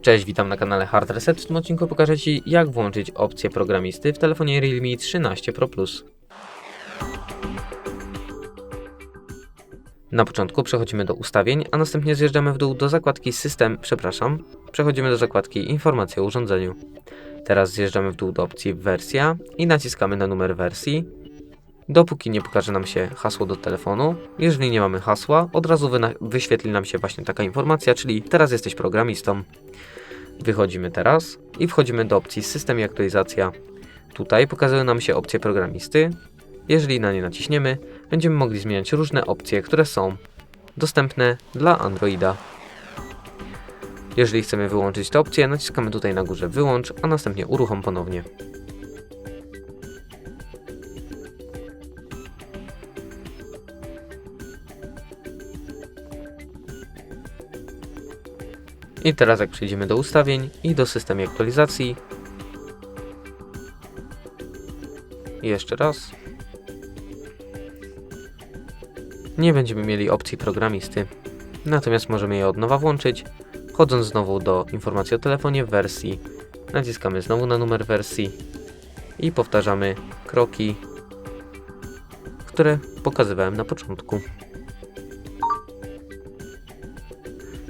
Cześć, witam na kanale Hard Reset. W tym odcinku pokażę Ci, jak włączyć opcję programisty w telefonie Realme 13 Pro Plus. Na początku przechodzimy do ustawień, a następnie zjeżdżamy w dół do zakładki System, przepraszam, przechodzimy do zakładki Informacje o urządzeniu. Teraz zjeżdżamy w dół do opcji Wersja i naciskamy na numer wersji, dopóki nie pokaże nam się hasło do telefonu. Jeżeli nie mamy hasła, od razu wyświetli nam się właśnie taka informacja, czyli teraz jesteś programistą. Wychodzimy teraz i wchodzimy do opcji System i aktualizacja. Tutaj pokazują nam się opcje programisty. Jeżeli na nie naciśniemy, będziemy mogli zmieniać różne opcje, które są dostępne dla Androida. Jeżeli chcemy wyłączyć tę opcję, naciskamy tutaj na górze wyłącz, a następnie uruchom ponownie. I teraz jak przejdziemy do ustawień i do systemu aktualizacji. Jeszcze raz. Nie będziemy mieli opcji programisty. Natomiast możemy je od nowa włączyć. Wchodząc znowu do informacji o telefonie w wersji. Naciskamy znowu na numer wersji. I powtarzamy kroki, które pokazywałem na początku.